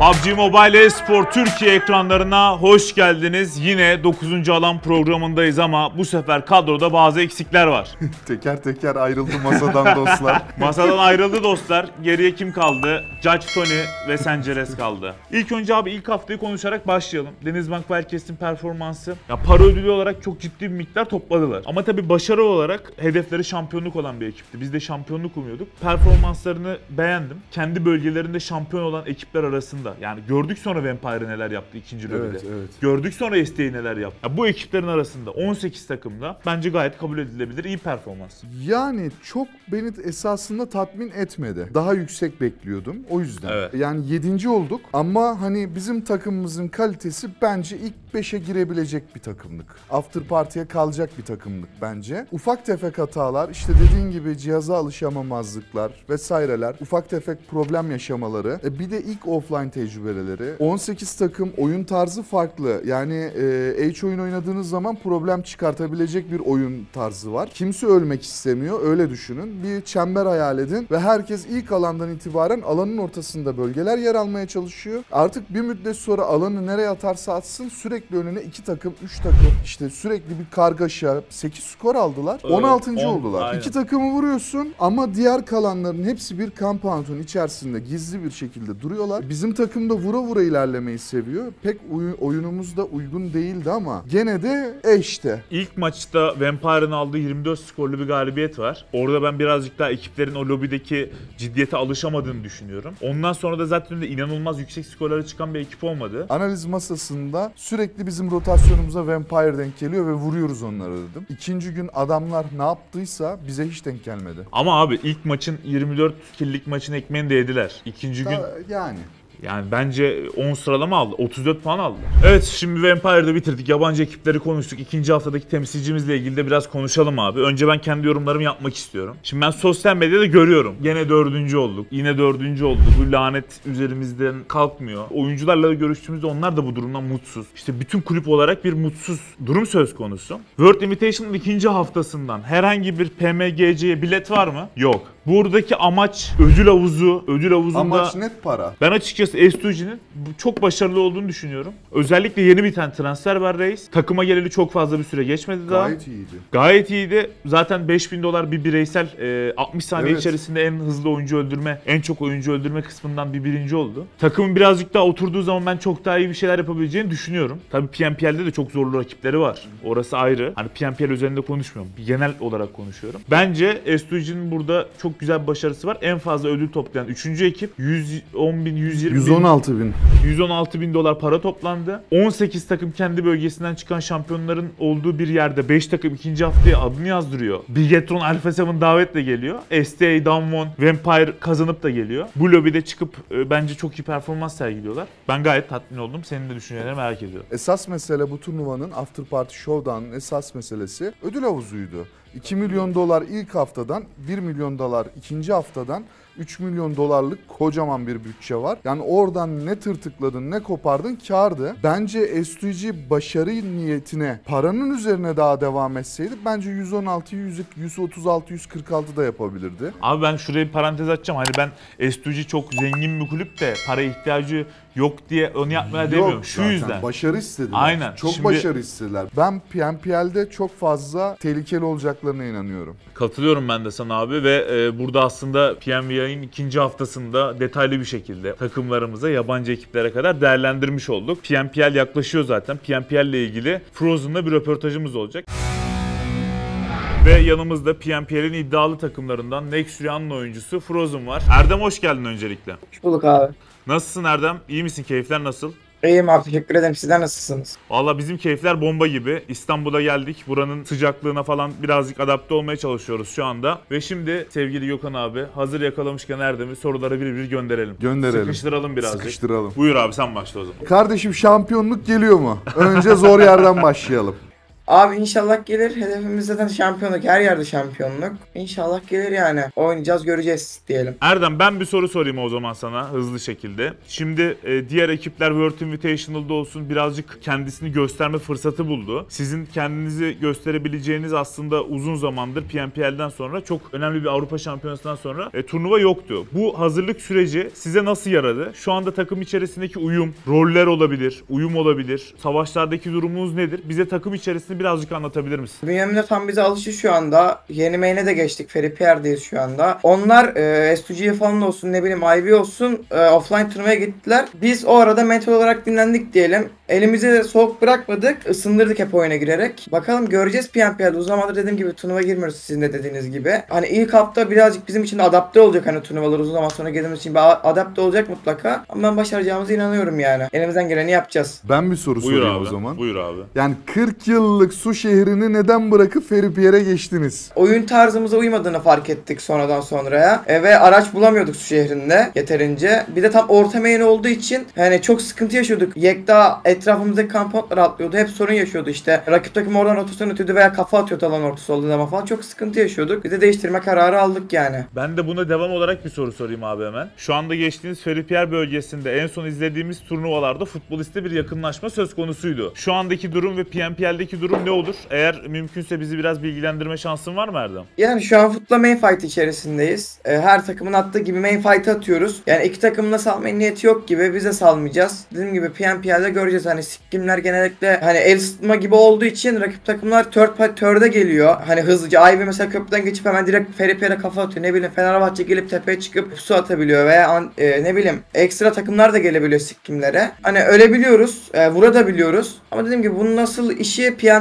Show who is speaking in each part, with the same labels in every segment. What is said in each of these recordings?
Speaker 1: PUBG Mobile Espor Türkiye ekranlarına hoş geldiniz. Yine 9. alan programındayız ama bu sefer kadroda bazı eksikler var.
Speaker 2: Teker teker ayrıldı masadan dostlar.
Speaker 1: Masadan ayrıldı dostlar. Geriye kim kaldı? Judge Tony ve Senceres kaldı. İlk önce abi ilk haftayı konuşarak başlayalım. Denizbank ve herkesin performansı. Ya para ödülü olarak çok ciddi bir miktar topladılar. Ama tabii başarı olarak hedefleri şampiyonluk olan bir ekipti. Biz de şampiyonluk umuyorduk. Performanslarını beğendim. Kendi bölgelerinde şampiyon olan ekipler arasında. Yani gördük sonra Vampire neler yaptı ikinci lobide.
Speaker 2: evet evet.
Speaker 1: Gördük sonra ST'yi neler yaptı. Ya bu ekiplerin arasında 18 takımda bence gayet kabul edilebilir iyi performans.
Speaker 2: Yani çok beni esasında tatmin etmedi. Daha yüksek bekliyordum o yüzden.
Speaker 1: Evet.
Speaker 2: Yani 7. olduk ama hani bizim takımımızın kalitesi bence ilk 5'e girebilecek bir takımlık. After Party'ye kalacak bir takımlık bence. Ufak tefek hatalar işte dediğin gibi cihaza alışamamazlıklar vesaireler, ufak tefek problem yaşamaları. E bir de ilk offline tecrübeleri. 18 takım oyun tarzı farklı. Yani e, H oyun oynadığınız zaman problem çıkartabilecek bir oyun tarzı var. Kimse ölmek istemiyor öyle düşünün. Bir çember hayal edin ve herkes ilk alandan itibaren alanın ortasında bölgeler yer almaya çalışıyor. Artık bir müddet sonra alanı nereye atarsa atsın sürekli önüne iki takım, üç takım işte sürekli bir kargaşa. 8 skor aldılar.
Speaker 1: Evet,
Speaker 2: 16.
Speaker 1: on-
Speaker 2: oldular.
Speaker 1: aynen.
Speaker 2: İki takımı vuruyorsun ama diğer kalanların hepsi bir compound'un içerisinde gizli bir şekilde duruyorlar. Bizim takım da vura vura ilerlemeyi seviyor. Pek uyu- oyunumuz da uygun değildi ama gene de eşte.
Speaker 1: İlk maçta Vampire'ın aldığı 24 skorlu bir galibiyet var. Orada ben birazcık daha ekiplerin o lobideki ciddiyete alışamadığını düşünüyorum. Ondan sonra da zaten de inanılmaz yüksek skorlara çıkan bir ekip olmadı.
Speaker 2: Analiz masasında sürekli bizim rotasyonumuza Vampire denk geliyor ve vuruyoruz onları dedim. İkinci gün adamlar ne yaptıysa bize hiç denk gelmedi.
Speaker 1: Ama abi ilk maçın 24 killik maçın ekmeğini de yediler. İkinci gün
Speaker 2: Da- yani.
Speaker 1: Yani bence 10 sıralama aldı. 34 puan aldı. Evet şimdi Vampire'da bitirdik. Yabancı ekipleri konuştuk. İkinci haftadaki temsilcimizle ilgili de biraz konuşalım abi. Önce ben kendi yorumlarımı yapmak istiyorum. Şimdi ben sosyal medyada görüyorum. Yine dördüncü olduk. Yine dördüncü olduk. Bu lanet üzerimizden kalkmıyor. Oyuncularla da görüştüğümüzde onlar da bu durumdan mutsuz. İşte bütün kulüp olarak bir mutsuz durum söz konusu. World Invitation'ın ikinci haftasından herhangi bir PMGC'ye bilet var mı? Yok. Buradaki amaç ödül havuzu. Ödül havuzunda...
Speaker 2: Amaç net para.
Speaker 1: Ben açıkçası S2G'nin bu- çok başarılı olduğunu düşünüyorum. Özellikle yeni bir tane transfer var reis. Takıma geleli çok fazla bir süre geçmedi daha.
Speaker 2: Gayet iyiydi.
Speaker 1: Gayet iyiydi. Zaten 5000 dolar bir bireysel e, 60 saniye
Speaker 2: Evet.
Speaker 1: içerisinde en hızlı oyuncu öldürme, en çok oyuncu öldürme kısmından bir birinci oldu. Takımın birazcık daha oturduğu zaman ben çok daha iyi bir şeyler yapabileceğini düşünüyorum. Tabii PNPL'de de çok zorlu rakipleri var. Orası ayrı. Hani PNPL üzerinde konuşmuyorum. Genel olarak konuşuyorum. Bence S2G'nin burada çok güzel bir başarısı var. En fazla ödül toplayan 3. ekip 110 bin, 120 bin
Speaker 2: 116 bin.
Speaker 1: 116 bin dolar para toplandı. 18 takım kendi bölgesinden çıkan şampiyonların olduğu bir yerde 5 takım ikinci haftaya adını yazdırıyor. Bigetron Alpha 7 davetle geliyor. STA, Damwon, Vampire kazanıp da geliyor. Bu lobide çıkıp e, bence çok iyi performans sergiliyorlar. Ben gayet tatmin oldum. Senin de düşüncelerini merak ediyorum.
Speaker 2: Esas mesele bu turnuvanın After Party Showdown'ın esas meselesi ödül havuzuydu. 2 milyon dolar ilk haftadan, 1 milyon dolar ikinci haftadan 3 milyon dolarlık kocaman bir bütçe var. Yani oradan ne tırtıkladın ne kopardın kardı. Bence S2G başarı niyetine paranın üzerine daha devam etseydi bence 116, 100, 136, 146 da yapabilirdi.
Speaker 1: Abi ben şuraya bir parantez açacağım. Hani ben S2G çok zengin bir kulüp de para ihtiyacı yok diye onu yapmaya demiyorum.
Speaker 2: Yok
Speaker 1: Şu
Speaker 2: zaten,
Speaker 1: yüzden.
Speaker 2: Başarı istediler.
Speaker 1: Aynen.
Speaker 2: Çok
Speaker 1: Şimdi-
Speaker 2: başarı istediler. Ben PNPL'de çok fazla tehlikeli olacaklarına inanıyorum.
Speaker 1: Katılıyorum ben de sana abi ve e, burada aslında PNVI'nin ikinci haftasında detaylı bir şekilde takımlarımıza yabancı ekiplere kadar değerlendirmiş olduk. PNPL yaklaşıyor zaten. PNPL ile ilgili Frozen'da bir röportajımız olacak. Ve yanımızda PNPL'in iddialı takımlarından Next Rüyan'ın oyuncusu Frozen var. Erdem hoş geldin öncelikle.
Speaker 3: Hoş bulduk abi.
Speaker 1: Nasılsın Erdem? İyi misin? Keyifler nasıl?
Speaker 3: İyiyim abi teşekkür ederim. Sizler nasılsınız?
Speaker 1: Valla bizim keyifler bomba gibi. İstanbul'a geldik. Buranın sıcaklığına falan birazcık adapte olmaya çalışıyoruz şu anda. Ve şimdi sevgili Gökhan abi hazır yakalamışken Erdem'i sorulara bir bir gönderelim.
Speaker 2: Gönderelim.
Speaker 1: Sıkıştıralım birazcık.
Speaker 2: Sıkıştıralım.
Speaker 1: Buyur abi sen başla o zaman.
Speaker 2: Kardeşim şampiyonluk geliyor mu? Önce zor yerden başlayalım.
Speaker 3: Abi inşallah gelir. Hedefimiz zaten şampiyonluk. Her yerde şampiyonluk. İnşallah gelir yani. Oynayacağız göreceğiz diyelim.
Speaker 1: Erdem ben bir soru sorayım o zaman sana hızlı şekilde. Şimdi e, diğer ekipler World Invitational'da olsun birazcık kendisini gösterme fırsatı buldu. Sizin kendinizi gösterebileceğiniz aslında uzun zamandır PNPL'den sonra çok önemli bir Avrupa Şampiyonası'ndan sonra e, turnuva yoktu. Bu hazırlık süreci size nasıl yaradı? Şu anda takım içerisindeki uyum, roller olabilir, uyum olabilir. Savaşlardaki durumunuz nedir? Bize takım içerisini birazcık anlatabilir misin?
Speaker 3: Bünyamin de tam bize alıştı şu anda. Yeni main'e de geçtik. Ferry Pierre'deyiz şu anda. Onlar e, S2G falan olsun ne bileyim IB olsun e, offline turnuvaya gittiler. Biz o arada mental olarak dinlendik diyelim. Elimizi de soğuk bırakmadık. ısındırdık hep oyuna girerek. Bakalım göreceğiz PNPL'de. Uzun zamandır dediğim gibi turnuva girmiyoruz sizin de dediğiniz gibi. Hani ilk hafta birazcık bizim için de adapte olacak hani turnuvalar uzun zaman sonra girdiğimiz için adapte olacak mutlaka. Ama ben başaracağımıza inanıyorum yani. Elimizden geleni yapacağız.
Speaker 2: Ben bir soru
Speaker 1: Buyur
Speaker 2: sorayım
Speaker 1: abi.
Speaker 2: o zaman.
Speaker 1: Buyur abi.
Speaker 2: Yani 40 yıllık su şehrini neden bırakıp Feripier'e geçtiniz?
Speaker 3: oyun tarzımıza uymadığını fark ettik sonradan sonraya. E, ve araç bulamıyorduk su şehrinde yeterince. Bir de tam orta main olduğu için hani çok sıkıntı yaşıyorduk. Yekta etrafımızdaki kampantlar atlıyordu. Hep sorun yaşıyordu işte. Rakip takım oradan rotasyon ötüyordu veya kafa atıyordu alan ortası olduğu zaman falan. Çok sıkıntı yaşıyorduk. Biz de değiştirme kararı aldık yani.
Speaker 1: Ben de buna devam olarak bir soru sorayım abi hemen. Şu anda geçtiğiniz Feripierre bölgesinde en son izlediğimiz turnuvalarda futboliste bir yakınlaşma söz konusuydu. Şu andaki durum ve PNPL'deki durum ne olur? Eğer mümkünse bizi biraz bilgilendirme şansın var mı Erdem?
Speaker 3: Yani şu an futla main fight içerisindeyiz. E, her takımın attığı gibi main fight atıyoruz. Yani iki takımın da salmaya niyeti yok gibi biz de salmayacağız. Dediğim gibi PNPL'de göreceğiz hani sikimler genellikle hani el ısıtma gibi olduğu için rakip takımlar third party third'e geliyor. Hani hızlıca Ivy mesela köprüden geçip hemen direkt Feripier'e kafa atıyor. Ne bileyim Fenerbahçe gelip tepeye çıkıp su atabiliyor veya e, ne bileyim ekstra takımlar da gelebiliyor sikimlere. Hani ölebiliyoruz, e, vurabiliyoruz. Ama dediğim gibi bunun nasıl işi PNPL.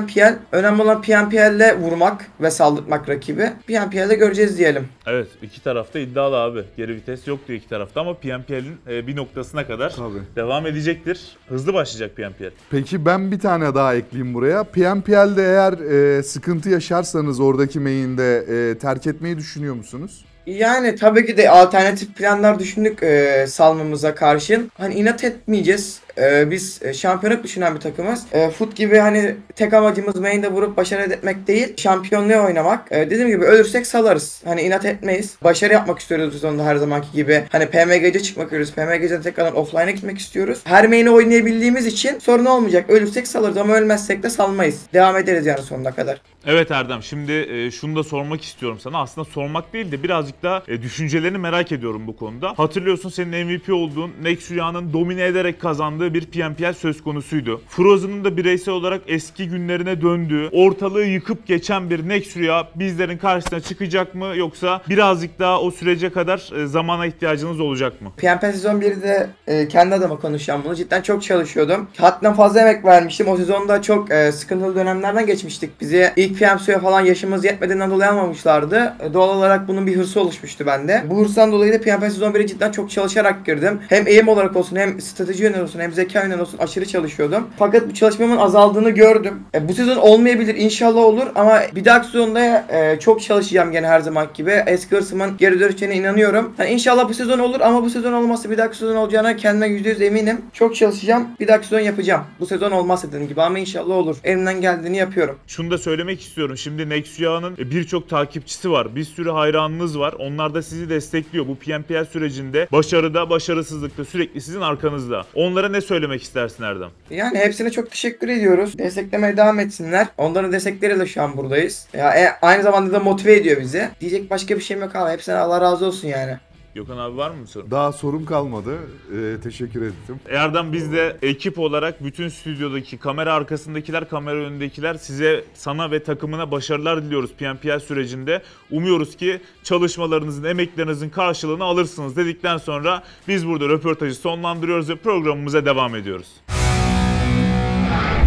Speaker 3: Önemli olan PNPL'le vurmak ve saldırtmak rakibi. PNPL'de göreceğiz diyelim.
Speaker 1: Evet iki tarafta iddialı abi. Geri vites yok diyor iki tarafta ama PNPL'in e, bir noktasına kadar
Speaker 2: Tabii.
Speaker 1: devam edecektir. Hızlı başlayacak PNPL.
Speaker 2: Peki ben bir tane daha ekleyeyim buraya. PNPL'de eğer e, sıkıntı yaşarsanız oradaki main'de e, terk etmeyi düşünüyor musunuz?
Speaker 3: Yani tabii ki de alternatif planlar düşündük e, salmamıza karşın. Hani inat etmeyeceğiz. E, biz e, şampiyonluk düşünen bir takımız. E, fut gibi hani tek amacımız main'de vurup başarı etmek değil. Şampiyonluğa oynamak. E, dediğim gibi ölürsek salarız. Hani inat etmeyiz. Başarı yapmak istiyoruz biz onda her zamanki gibi. Hani PMG'ce çıkmak istiyoruz. PMG'den tekrardan offline'a gitmek istiyoruz. Her main'i oynayabildiğimiz için sorun olmayacak. Ölürsek salarız ama ölmezsek de salmayız. Devam ederiz yani sonuna kadar.
Speaker 1: Evet Erdem şimdi e, şunu da sormak istiyorum sana. Aslında sormak değil de birazcık da e, düşüncelerini merak ediyorum bu konuda. Hatırlıyorsun senin MVP olduğun Nex Rüya'nın domine ederek kazandığı bir PNPL söz konusuydu. Frozen'ın da bireysel olarak eski günlerine döndüğü, ortalığı yıkıp geçen bir Nex Rüya bizlerin karşısına çıkacak mı yoksa birazcık daha o sürece kadar e, zamana ihtiyacınız olacak mı?
Speaker 3: PNP sezon 1'de e, kendi adıma konuşacağım bunu. Cidden çok çalışıyordum. Hadden fazla emek vermiştim. O sezonda çok e, sıkıntılı dönemlerden geçmiştik. Bizi ilk PMSU'ya falan yaşımız yetmediğinden dolayı almamışlardı. E, doğal olarak bunun bir hırsı oluşmuştu bende. Bu hırstan dolayı da PNP sezon 1'e cidden çok çalışarak girdim. Hem eğim olarak olsun hem strateji yönden olsun hem zeka yönden olsun aşırı çalışıyordum. Fakat bu çalışmamın azaldığını gördüm. E, bu sezon olmayabilir inşallah olur ama bir dahaki sezonda e, çok çalışacağım gene her zaman gibi. Eski hırsımın geri döneceğine inanıyorum. Yani inşallah bu sezon olur ama bu sezon olmazsa bir dahaki sezon olacağına kendime %100 eminim. Çok çalışacağım. Bir dahaki sezon yapacağım. Bu sezon olmaz dediğim gibi ama inşallah olur. Elimden geldiğini yapıyorum.
Speaker 1: Şunu da söylemek istiyorum. Şimdi Nexua'nın birçok takipçisi var. Bir sürü hayranınız var. Onlar da sizi destekliyor. Bu PNPL sürecinde başarıda, başarısızlıkta sürekli sizin arkanızda. Onlara ne söylemek istersin Erdem?
Speaker 3: Yani hepsine çok teşekkür ediyoruz. Desteklemeye devam etsinler. Onların destekleriyle şu an buradayız. Ya e, aynı zamanda da motive ediyor bizi. Diyecek başka bir şeyim yok abi. Hepsine Allah razı olsun yani.
Speaker 1: Gökhan abi var mı bir sorun?
Speaker 2: Daha sorum kalmadı. E, teşekkür ettim.
Speaker 1: Erdem biz de ekip olarak bütün stüdyodaki kamera arkasındakiler, kamera önündekiler size, sana ve takımına başarılar diliyoruz PNPL sürecinde. Umuyoruz ki çalışmalarınızın, emeklerinizin karşılığını alırsınız dedikten sonra biz burada röportajı sonlandırıyoruz ve programımıza devam ediyoruz.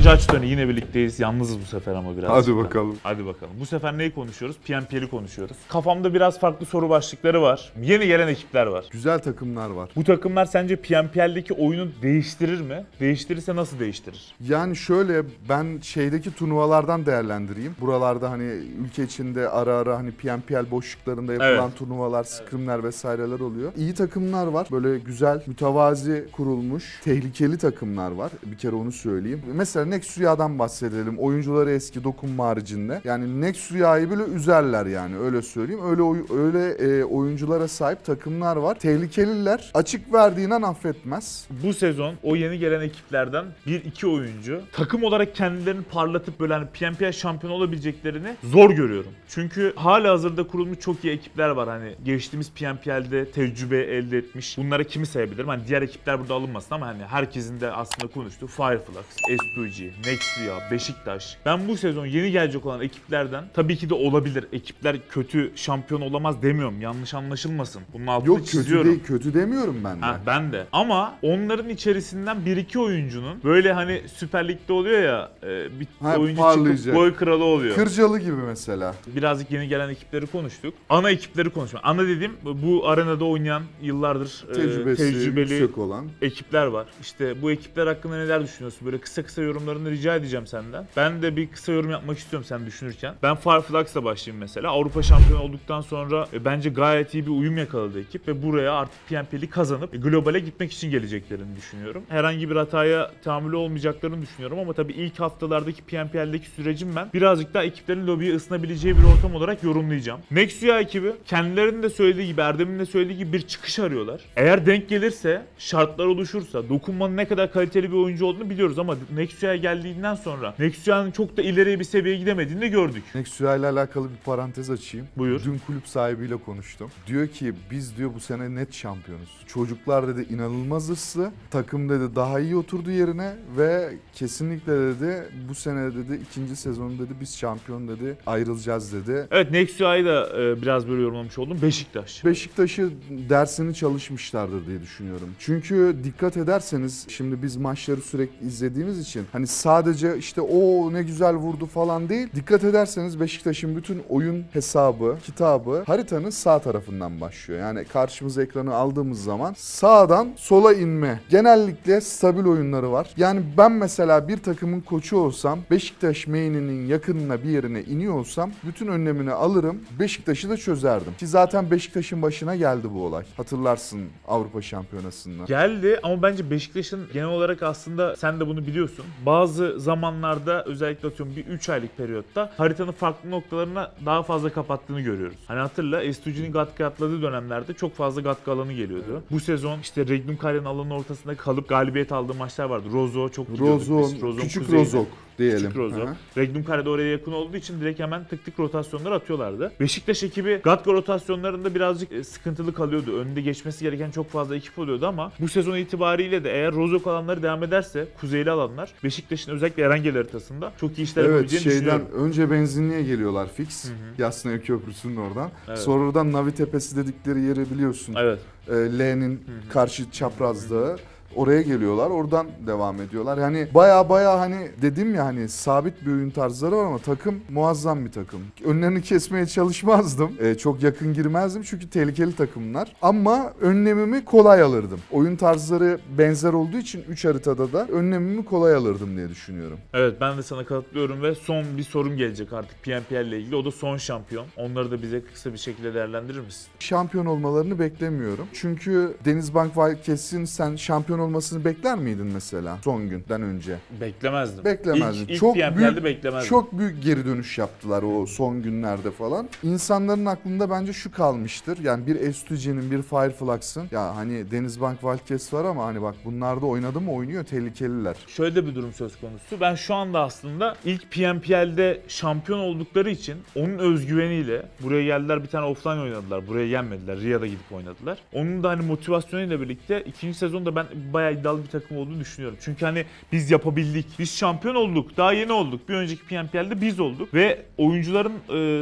Speaker 1: Judge Tony yine birlikteyiz. Yalnızız bu sefer ama biraz.
Speaker 2: Hadi bakalım.
Speaker 1: Hadi bakalım. Bu sefer neyi konuşuyoruz? PNPL'i konuşuyoruz. Kafamda biraz farklı soru başlıkları var. Yeni gelen ekipler var.
Speaker 2: Güzel takımlar var.
Speaker 1: Bu takımlar sence PNPL'deki oyunu değiştirir mi? Değiştirirse nasıl değiştirir?
Speaker 2: Yani şöyle ben şeydeki turnuvalardan değerlendireyim. Buralarda hani ülke içinde ara ara hani PNPL boşluklarında yapılan
Speaker 1: Evet.
Speaker 2: turnuvalar, scrimler vesaireler oluyor. İyi takımlar var. Böyle güzel, mütevazi kurulmuş, tehlikeli takımlar var. Bir kere onu söyleyeyim. Mesela Nexria'dan bahsedelim. Oyuncuları eski dokunma haricinde. Yani Nexria'yı bile üzerler yani öyle söyleyeyim. Öyle öyle e, oyunculara sahip takımlar var. Tehlikeliler. Açık verdiğinden affetmez.
Speaker 1: Bu sezon o yeni gelen ekiplerden bir iki oyuncu takım olarak kendilerini parlatıp böyle hani PNPL şampiyonu olabileceklerini zor görüyorum. Çünkü hala hazırda kurulmuş çok iyi ekipler var hani geçtiğimiz PNPL'de tecrübe elde etmiş. Bunlara kimi sayabilirim? Hani diğer ekipler burada alınmasın ama hani herkesin de aslında konuştuğu Fireflux, S2G, Nextria, Beşiktaş. Ben bu sezon yeni gelecek olan ekiplerden tabii ki de olabilir. Ekipler kötü şampiyon olamaz demiyorum. Yanlış anlaşılmasın. Bunun altını
Speaker 2: Yok kötü
Speaker 1: çiziyorum.
Speaker 2: değil, kötü demiyorum ben de.
Speaker 1: Ha, ben de. Ama onların içerisinden bir iki oyuncunun böyle hani Süper Lig'de oluyor ya e, bir
Speaker 2: Ha,
Speaker 1: oyuncu
Speaker 2: parlayacak.
Speaker 1: çıkıp gol kralı oluyor.
Speaker 2: Kırcalı gibi mesela.
Speaker 1: Birazcık yeni gelen ekipleri konuştuk. Ana ekipleri konuşma. Ana dediğim bu arenada oynayan yıllardır e,
Speaker 2: Tecrübesi
Speaker 1: tecrübeli
Speaker 2: olan.
Speaker 1: ekipler var. İşte bu ekipler hakkında neler düşünüyorsun? Böyle kısa kısa yorumlarını rica edeceğim senden. Ben de bir kısa yorum yapmak istiyorum sen düşünürken. Ben Fireflux'la başlayayım mesela. Avrupa şampiyonu olduktan sonra e, bence gayet iyi bir uyum yakaladı ekip ve buraya artık PNP'li kazanıp e, globale gitmek için geleceklerini düşünüyorum. Herhangi bir hataya tahammülü olmayacaklarını düşünüyorum ama tabii ilk haftalardaki PNPL'deki sürecim ben birazcık daha ekiplerin lobiye ısınabileceği bir ortam olarak yorumlayacağım. Nexia ekibi kendilerinin de söylediği gibi Erdem'in de söylediği gibi bir çıkış arıyorlar. Eğer denk gelirse, şartlar oluşursa, dokunmanın ne kadar kaliteli bir oyuncu olduğunu biliyoruz ama Nexia'ya geldiğinden sonra Nexia'nın çok da ileriye bir seviyeye gidemediğini de gördük.
Speaker 2: Nexia ile alakalı bir parantez açayım.
Speaker 1: Buyur.
Speaker 2: Dün kulüp sahibiyle konuştum. Diyor ki biz diyor bu sene net şampiyonuz. Çocuklar dedi inanılmaz hırslı. Takım dedi daha iyi oturdu yerine ve kesinlikle dedi bu sene dedi ikinci sezonu dedi biz şampiyon dedi ayrılacağız dedi.
Speaker 1: Evet Nexia'yı da e, biraz böyle yorumlamış oldum. Beşiktaş.
Speaker 2: Beşiktaş'ı dersini çalışmışlardır diye düşünüyorum. Çünkü dikkat ederseniz şimdi biz maçları sürekli izlediğimiz için hani sadece işte o ne güzel vurdu falan değil. Dikkat ederseniz Beşiktaş'ın bütün oyun hesabı, kitabı haritanın sağ tarafından başlıyor. Yani karşımıza ekranı aldığımız zaman sağdan sola inme. Genellikle stabil oyunları var. Yani ben mesela bir takımın koçu olsam Beşiktaş main'inin yakınına bir yerine iniyor olsam bütün önlemini alırım. Beşiktaş'ı da çözerdim. Ki zaten Beşiktaş'ın başına geldi bu olay. Hatırlarsın Avrupa Şampiyonası'nda.
Speaker 1: Geldi ama bence Beşiktaş'ın genel olarak aslında sen de bunu biliyorsun. Bazı zamanlarda özellikle atıyorum bir 3 aylık periyotta haritanın farklı noktalarına daha fazla kapattığını görüyoruz. Hani hatırla S2G'nin Gatka atladığı dönemlerde çok fazla Gatka alanı geliyordu. Bu sezon işte Regnum Kare'nin alanının ortasında kalıp galibiyet aldığı maçlar vardı. Rozo çok
Speaker 2: Rozon,
Speaker 1: biz. Rozon
Speaker 2: küçük
Speaker 1: kuzeyine.
Speaker 2: Rozok diyelim.
Speaker 1: Küçük Rozo.
Speaker 2: Hı hı.
Speaker 1: Regnum Kare de oraya yakın olduğu için direkt hemen tık tık rotasyonlar atıyorlardı. Beşiktaş ekibi Gatka rotasyonlarında birazcık e, sıkıntılı kalıyordu. Önünde geçmesi gereken çok fazla ekip oluyordu ama bu sezon itibariyle de eğer Rozok alanları devam ederse kuzeyli alanlar Beşiktaş'ın özellikle Erengel haritasında çok iyi işler
Speaker 2: Evet
Speaker 1: yapabileceğini
Speaker 2: şeyden önce benzinliğe geliyorlar fix. Yasnaya Köprüsü'nün oradan.
Speaker 1: Evet.
Speaker 2: Sonradan Navi Tepesi dedikleri yeri biliyorsun.
Speaker 1: Evet.
Speaker 2: e, L'nin karşı çaprazlığı. Oraya geliyorlar. Oradan devam ediyorlar. Yani baya baya hani dedim ya hani sabit bir oyun tarzları var ama takım muazzam bir takım. Önlerini kesmeye çalışmazdım. E, çok yakın girmezdim çünkü tehlikeli takımlar. Ama önlemimi kolay alırdım. Oyun tarzları benzer olduğu için 3 haritada da önlemimi kolay alırdım diye düşünüyorum.
Speaker 1: Evet ben de sana katılıyorum ve son bir sorum gelecek artık PNPL ile ilgili. O da son şampiyon. Onları da bize kısa bir şekilde değerlendirir misin?
Speaker 2: Şampiyon olmalarını beklemiyorum. Çünkü Denizbank Valkes'in sen şampiyon olmasını bekler miydin mesela son günden önce?
Speaker 1: Beklemezdim.
Speaker 2: Beklemezdim.
Speaker 1: İlk, ilk
Speaker 2: çok büyük,
Speaker 1: beklemezdim.
Speaker 2: çok büyük geri dönüş yaptılar o son günlerde falan. İnsanların aklında bence şu kalmıştır. Yani bir S2G'nin, bir Fireflux'ın ya hani Denizbank Valkes var ama hani bak bunlar da oynadı mı oynuyor tehlikeliler.
Speaker 1: Şöyle bir durum söz konusu. Ben şu anda aslında ilk PNPL'de şampiyon oldukları için onun özgüveniyle buraya geldiler bir tane offline oynadılar. Buraya yenmediler. Riyad'a gidip oynadılar. Onun da hani motivasyonuyla birlikte ikinci sezonda ben bayağı iddialı bir takım olduğunu düşünüyorum. Çünkü hani biz yapabildik. Biz şampiyon olduk. Daha yeni olduk. Bir önceki PNPL'de biz olduk. Ve oyuncuların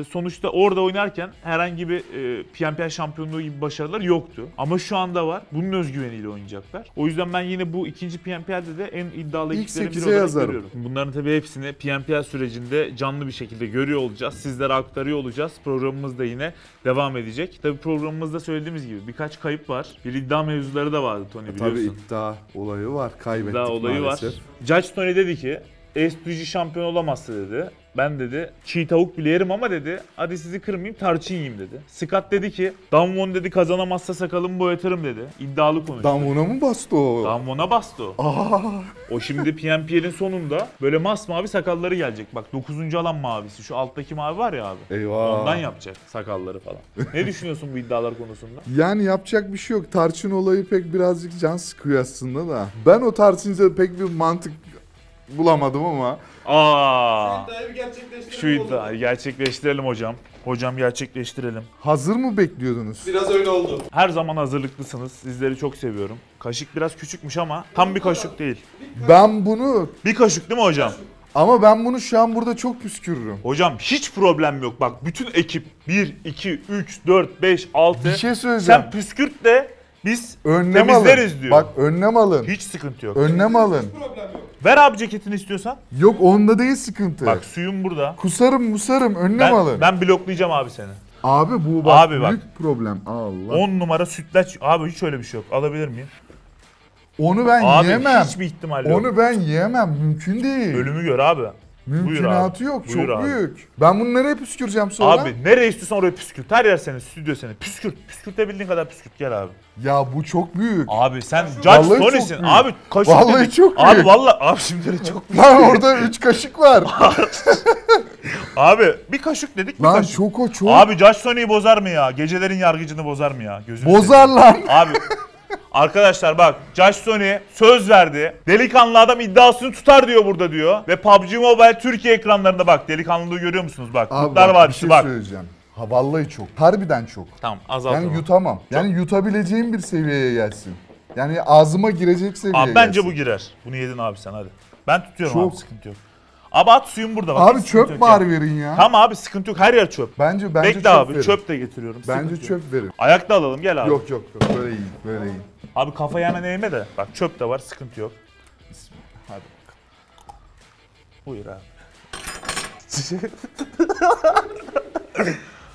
Speaker 1: e, sonuçta orada oynarken herhangi bir e, PNPL şampiyonluğu gibi başarılar yoktu. Ama şu anda var. Bunun özgüveniyle oynayacaklar. O yüzden ben yine bu ikinci PNPL'de de en iddialı
Speaker 2: İlk
Speaker 1: ekiplerin biri olarak
Speaker 2: yazarım.
Speaker 1: görüyorum. Bunların tabii hepsini PNPL sürecinde canlı bir şekilde görüyor olacağız. Sizlere aktarıyor olacağız. Programımız da yine devam edecek. Tabii programımızda söylediğimiz gibi birkaç kayıp var. Bir iddia mevzuları da vardı Tony biliyorsun.
Speaker 2: Tabii iddia olayı var. Kaybettik
Speaker 1: iddia olayı
Speaker 2: maalesef.
Speaker 1: var. Judge Tony dedi ki S2G şampiyon olamazsa dedi. Ben dedi çiğ tavuk bile yerim ama dedi hadi sizi kırmayayım tarçın yiyeyim dedi. Scott dedi ki Damwon dedi kazanamazsa sakalımı boyatırım dedi. İddialı konuştu.
Speaker 2: Damwon'a mı bastı o?
Speaker 1: Damwon'a bastı o.
Speaker 2: Aa,
Speaker 1: O şimdi PNPL'in sonunda böyle masmavi sakalları gelecek. Bak 9. alan mavisi. Şu alttaki mavi var ya abi.
Speaker 2: eyvah.
Speaker 1: Ondan yapacak sakalları falan. ne düşünüyorsun bu iddialar konusunda?
Speaker 2: Yani yapacak bir şey yok. Tarçın olayı pek birazcık can sıkıyor aslında da. Ben o tarçınca pek bir mantık bulamadım ama.
Speaker 1: Aa! Şu iddiayı gerçekleştirelim hocam. Hocam gerçekleştirelim.
Speaker 2: Hazır mı bekliyordunuz?
Speaker 4: Biraz öyle oldu.
Speaker 1: Her zaman hazırlıklısınız. Sizleri çok seviyorum. Kaşık biraz küçükmüş ama tam bir kaşık değil.
Speaker 2: Ben bunu
Speaker 1: Bir kaşık değil mi hocam?
Speaker 2: ama ben bunu şu an burada çok püskürürüm.
Speaker 1: Hocam hiç problem yok. Bak bütün ekip 1, 2, 3, 4, 5, 6.
Speaker 2: Bir şey söyleyeceğim.
Speaker 1: Sen püskürt de biz
Speaker 2: önlem
Speaker 1: temizleriz
Speaker 2: alın.
Speaker 1: diyor.
Speaker 2: Bak önlem alın.
Speaker 1: Hiç sıkıntı yok.
Speaker 2: Önlem alın.
Speaker 4: Problem yok.
Speaker 1: Ver abi ceketini istiyorsan.
Speaker 2: Yok onda değil sıkıntı.
Speaker 1: Bak suyum burada.
Speaker 2: Kusarım musarım önlem
Speaker 1: Ben,
Speaker 2: alın.
Speaker 1: ben bloklayacağım abi seni.
Speaker 2: Abi bu bak
Speaker 1: Abi bak.
Speaker 2: büyük problem. Allah.
Speaker 1: 10 numara sütlaç. Abi hiç öyle bir şey yok. Alabilir miyim?
Speaker 2: Onu ben
Speaker 1: Abi
Speaker 2: yiyemem.
Speaker 1: hiçbir ihtimal yok.
Speaker 2: Onu ben yiyemem. Mümkün değil.
Speaker 1: Ölümü gör abi.
Speaker 2: Mümkünatı
Speaker 1: abi.
Speaker 2: yok.
Speaker 1: Buyur
Speaker 2: çok
Speaker 1: abi.
Speaker 2: büyük. Ben bunu nereye püsküreceğim sonra?
Speaker 1: Abi nereye istiyorsan oraya püskürt. Her yer senin, stüdyo senin. Püskürt. Püskürtebildiğin kadar püskürt gel abi.
Speaker 2: Ya bu çok büyük.
Speaker 1: Abi sen Judge
Speaker 2: Vallahi çok
Speaker 1: Tony'sin.
Speaker 2: büyük.
Speaker 1: Abi kaşık
Speaker 2: Vallahi
Speaker 1: dedik.
Speaker 2: çok
Speaker 1: Abi
Speaker 2: büyük.
Speaker 1: vallahi abi şimdi de çok
Speaker 2: Lan orada 3 kaşık var.
Speaker 1: Abi bir kaşık dedik bir
Speaker 2: Lan
Speaker 1: kaşık.
Speaker 2: çok o çok.
Speaker 1: Abi Judge Tony'yi bozar mı ya? Gecelerin yargıcını bozar mı ya? Gözünü
Speaker 2: Bozar lan.
Speaker 1: seveyim. Abi Arkadaşlar bak Judge Tony söz verdi. Delikanlı adam iddiasını tutar diyor burada diyor. Ve PUBG Mobile Türkiye ekranlarında bak delikanlılığı görüyor musunuz bak.
Speaker 2: Abi
Speaker 1: Kurtlar
Speaker 2: bak,
Speaker 1: Vadisi
Speaker 2: bir şey
Speaker 1: bak.
Speaker 2: söyleyeceğim. Ha vallahi çok. Harbiden çok.
Speaker 1: Tamam azaltalım.
Speaker 2: Yani yutamam. Yani yutabileceğim bir seviyeye gelsin. Yani ağzıma girecek seviyeye
Speaker 1: Abi bence
Speaker 2: gelsin.
Speaker 1: bu girer. Bunu yedin abi sen hadi. Ben tutuyorum
Speaker 2: Çok.
Speaker 1: abi sıkıntı yok. Abi at suyun burada bak.
Speaker 2: Abi çöp
Speaker 1: yok
Speaker 2: bari verin ya.
Speaker 1: Tamam abi sıkıntı yok her yer çöp.
Speaker 2: Bence bence
Speaker 1: Bekle
Speaker 2: çöp
Speaker 1: abi
Speaker 2: verin.
Speaker 1: çöp de getiriyorum.
Speaker 2: Bence
Speaker 1: sıkıntı yok.
Speaker 2: çöp verin.
Speaker 1: Ayakta alalım gel abi.
Speaker 2: Yok yok yok böyle iyi böyle iyi.
Speaker 1: Abi kafayı hemen eğme de. Bak çöp de var sıkıntı yok.
Speaker 2: Hadi.
Speaker 1: Buyur abi.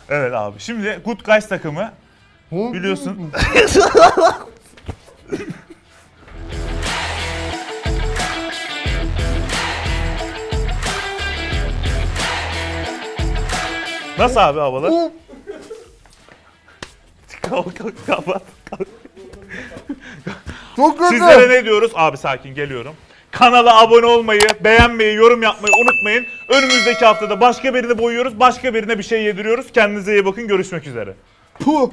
Speaker 1: evet abi. Şimdi Good Guys takımı biliyorsun. Nasıl abi havalar? Kalk kalk kapat.
Speaker 2: Çok kötü.
Speaker 1: Sizlere ne diyoruz? Abi sakin geliyorum. Kanala abone olmayı, beğenmeyi, yorum yapmayı unutmayın. Önümüzdeki haftada başka birini boyuyoruz, başka birine bir şey yediriyoruz. Kendinize iyi bakın, görüşmek üzere.
Speaker 2: Puh.